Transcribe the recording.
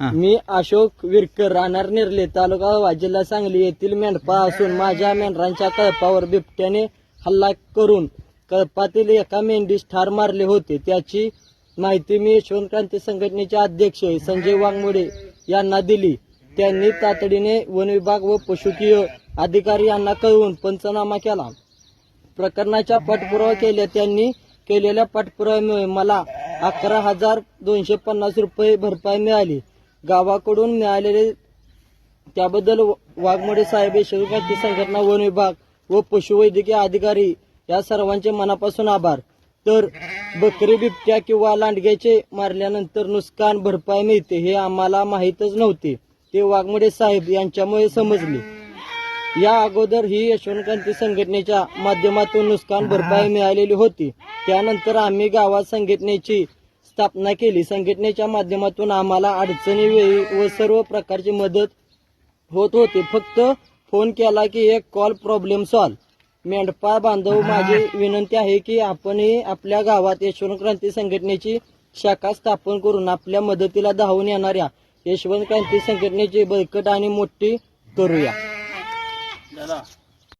हा. मी अशोक विरकर राहणार निर्ले तालुका वा जिल्हा सांगली येथील मेंढपा असून माझ्या मेंढरांच्या कळपावर बिबट्याने हल्ला करून कळपातील एका मेंढीस ठार मारले होते. त्याची माहिती मी यशवंत क्रांती संघटनेचे अध्यक्ष संजय वाघमोडे यांना दिली. त्यांनी तातडीने वन विभाग व पशुकीय अधिकारी यांना कळवून पंचनामा केला. प्रकरणाच्या पाठपुरावा केल्या. त्यांनी केलेल्या पाठपुराव्यामुळे मला अकरा हजार दोनशे पन्नास रुपये भरपाई मिळाली. गावाकडून मिळालेले त्याबद्दल वाघमोडे साहेब यशवंती संघटना वन विभाग व पशुवैद्यकीय अधिकारी या सर्वांचे मनापासून आभार. तर बकरी बिबट्या किंवा लांडग्याचे मारल्यानंतर नुकसान भरपाई मिळते हे आम्हाला माहीतच नव्हते ते वाघमोडे साहेब यांच्यामुळे समजले. या अगोदर ही यशवंतक्रांती संघटनेच्या माध्यमातून नुकसान भरपाई मिळालेली होती. त्यानंतर आम्ही गावात संघटनेची स्थापना केली. संघटनेच्या माध्यमातून आम्हाला अडचणीवेळी व सर्व प्रकारची मदत होत होती. फक्त फोन केला की एक कॉल प्रॉब्लेम सॉल्व मेंढपाळ बांधव माझी विनंती आहे की आपणही आपल्या गावात यशवंत क्रांती संघटनेची शाखा स्थापन करून आपल्या मदतीला धावून येणाऱ्या यशवंत क्रांती संघटनेची बळकट आणि मोठी करूया.